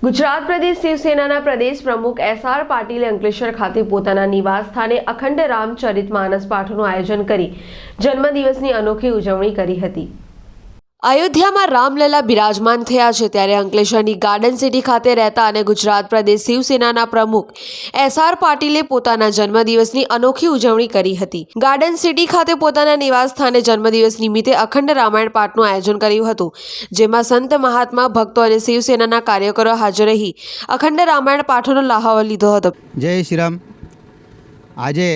ગુજરાત પ્રદેશ શિવસેનાના પ્રદેશ પ્રમુખ S R પાટીલે અંકલેશ્વર ખાતે પોતાના નિવાસ સ્થાને અખંડ રામચરિત માનસ પાઠનું આયોજન કરી જન્મદિવસની અનોખી ઉજવણી કરી હતી. અયોધ્યામાં રામલલા બિરાજમાન થયા છે ત્યારે અંકલેશ્વરની ગાર્ડન સિટી ખાતે રહેતા અને ગુજરાત પ્રદેશ શિવસેનાના પ્રમુખ એસ આર પાટીલે પોતાના જન્મદિવસની અનોખી ઉજવણી કરી હતી. ગાર્ડન સિટી ખાતે પોતાના નિવાસ સ્થાને જન્મદિવસ નિમિત્તે અખંડ રામાયણ પાઠનું આયોજન કર્યું હતું, જેમાં સંત મહાત્મા ભક્તો અને શિવસેનાના કાર્યકરો હાજર રહી અખંડ રામાયણ પાઠોનો લહાવો લીધો હતો. જય શ્રીરામ. આજે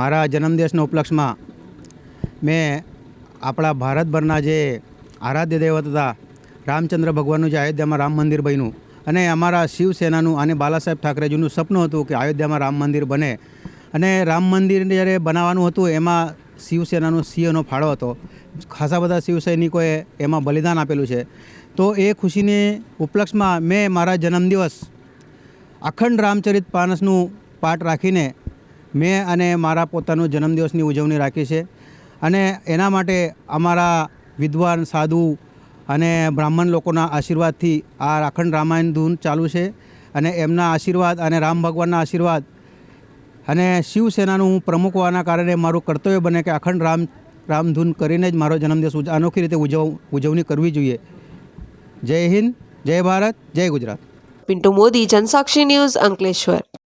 મારા જન્મદિવસના ઉપલક્ષમાં મેં આપણા ભારતભરના જે આરાધ્ય દૈવત હતા રામચંદ્ર ભગવાનનું જે અયોધ્યામાં રામ મંદિર બન્યું અને અમારા શિવસેનાનું અને બાલાસાહેબ ઠાકરેજીનું સપનું હતું કે અયોધ્યામાં રામ મંદિર બને. અને રામ મંદિર જ્યારે બનાવવાનું હતું, એમાં શિવસેનાનો સિંહનો ફાળો હતો. ખાસા બધા શિવસૈનિકોએ એમાં બલિદાન આપેલું છે. તો એ ખુશીની ઉપલક્ષમાં મેં મારા જન્મદિવસ અખંડ રામચરિત પાનસનું પાઠ રાખીને મેં અને મારા પોતાનું જન્મદિવસની ઉજવણી રાખી છે. અને એના માટે અમારા વિદ્વાન, સાધુ અને બ્રાહ્મણ લોકોના આશીર્વાદથી આ અખંડ રામાયણ ધૂન ચાલુ છે અને એમના આશીર્વાદ અને રામ ભગવાનના આશીર્વાદ અને શિવસેનાનું હું પ્રમુખ હોવાના કારણે મારું કર્તવ્ય બને કે અખંડ રામ રામધૂન કરીને જ મારો જન્મદિવસ અનોખી રીતે ઉજવ, ઉજવણી કરવી જોઈએ. જય હિન્દ, જય ભારત, જય ગુજરાત. પિન્ટુ મોદી, જનસાક્ષી ન્યૂઝ અંકલેશ્વર.